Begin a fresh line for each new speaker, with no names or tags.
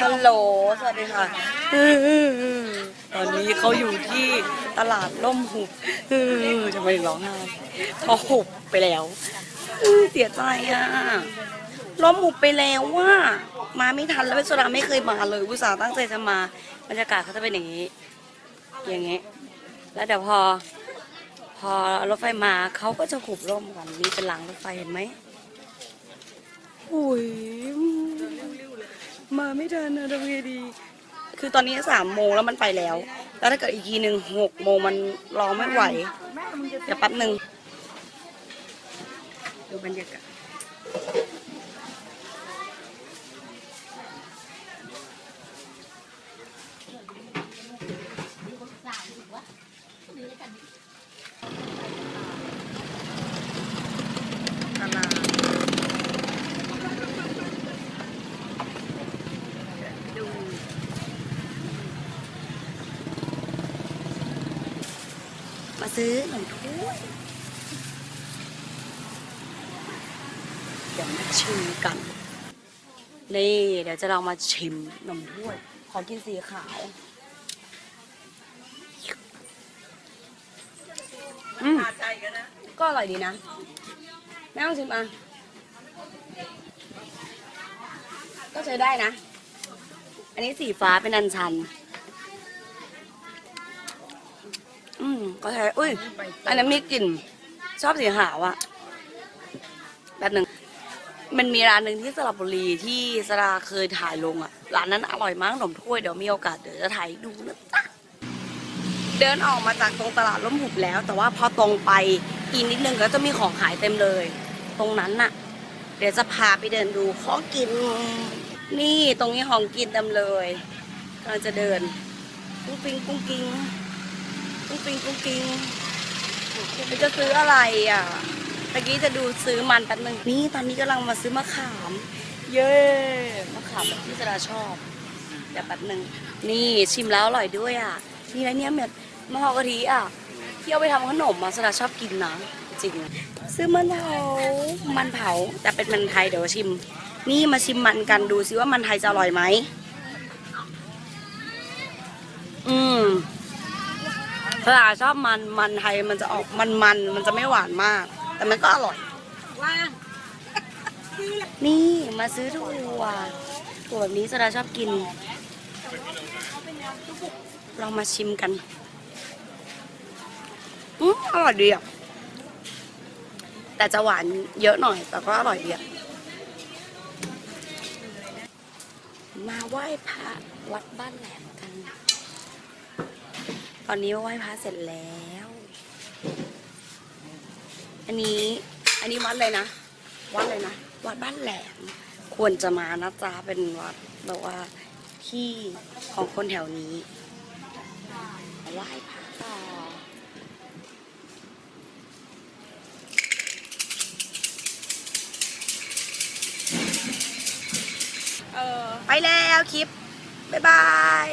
ฮัลโหล สวัสดีค่ะ ตอนนี้เขาอยู่ที่ตลาดล่มหุบจะไม่ร้องไห้เขาหุบไปแล้วเออเสียใจอะล่มหุบไปแล้วว่า มาไม่ทันแล้วเวสดาไม่เคยมาเลยอุตส่าห์ตั้งใจจะมา บรรยากาศเขาจะเป็นอย่างนี้ อย่างนี้ แล้วเดี๋ยวพอ พอรถไฟมาเขาก็จะขุบร่มกันนี่เป็นรางรถไฟเห็นไหมอุ้ย มาไม่ทันนะทำไงดี คือตอนนี้สามโมงแล้วมันไปแล้ว แล้วถ้าเกิดอีกทีหนึ่งหกโมงมันรอไม่ไหว เดี๋ยวแป๊บหนึ่งดูบรรยากาศตลาด ดู มาซื้อหนมถ้วยเดี๋ยวมาชิมกัน นี่ เดี๋ยวจะลองมาชิมนมถ้วย ขอกินสีขาว อืมก็อร่อยดีนะ แม่ต้องชิมอะ ก็ใช้ได้นะ อันนี้สีฟ้าเป็นอันชัน อืมก็ใช้อุ้ย อันนั้นมีกลิ่น ชอบสีขาวอะแบบหนึ่ง มันมีร้านหนึ่งที่สระบุรีที่สราเคยถ่ายลงอะร้านนั้นอร่อยมากขนมถ้วยเดี๋ยวมีโอกาสเดี๋ยวจะถ่ายให้ดูนะจ๊ะเดินออกมาจากตรงตลาดล้มหุบแล้ว แต่ว่าพอตรงไปอีกนิดนึงก็จะมีของขายเต็มเลย ตรงนั้นน่ะ เดี๋ยวจะพาไปเดินดูของกิน นี่ตรงนี้ของกินเต็มเลยกำลังจะเดินกุ้งปิงกุ้งกิง กุ้งปิงกุ้งกิงจะซื้ออะไรอะตะกี้จะดูซื้อมันแป๊บนึงนี่ตอนนี้กำลังมาซื้อมะขาม เย้มะขามแบบที่สราชอบเดี๋ยวแป๊บนึงนี่ชิมแล้วอร่อยด้วยอะนี่แล้วเนี่ยเม็ดมะพร้าวกะทิอะที่เอาไปทำขนมมาสราชอบกินนะจริงซื้อมันเผามันเผาแต่เป็นมันไทยเดี๋ยวชิม นี่มาชิมมันกันดูซิว่ามันไทยจะอร่อยไหม อืม ภาษาชอบมันมันไทยมันจะออกมันมันๆมันจะไม่หวานมาก แต่มันก็อร่อยนี่มาซื้อถั่วถั่วแบบนี้สดาชอบกิน เรามาชิมกันอืมอร่อยดีอะ แต่จะหวานเยอะหน่อย แต่ก็อร่อยดีอะมาไหว้พระวัดบ้านแหลมกัน ตอนนี้ไหว้พระเสร็จแล้ว อันนี้อันนี้วัดเลยนะ วัดเลยนะ วัดบ้านแหลม ควรจะมานะจ๊ะเป็นวัดแบบว่าที่ของคนแถวนี้ไหว้พระต่อไปแล้วคลิป บ๊ายบาย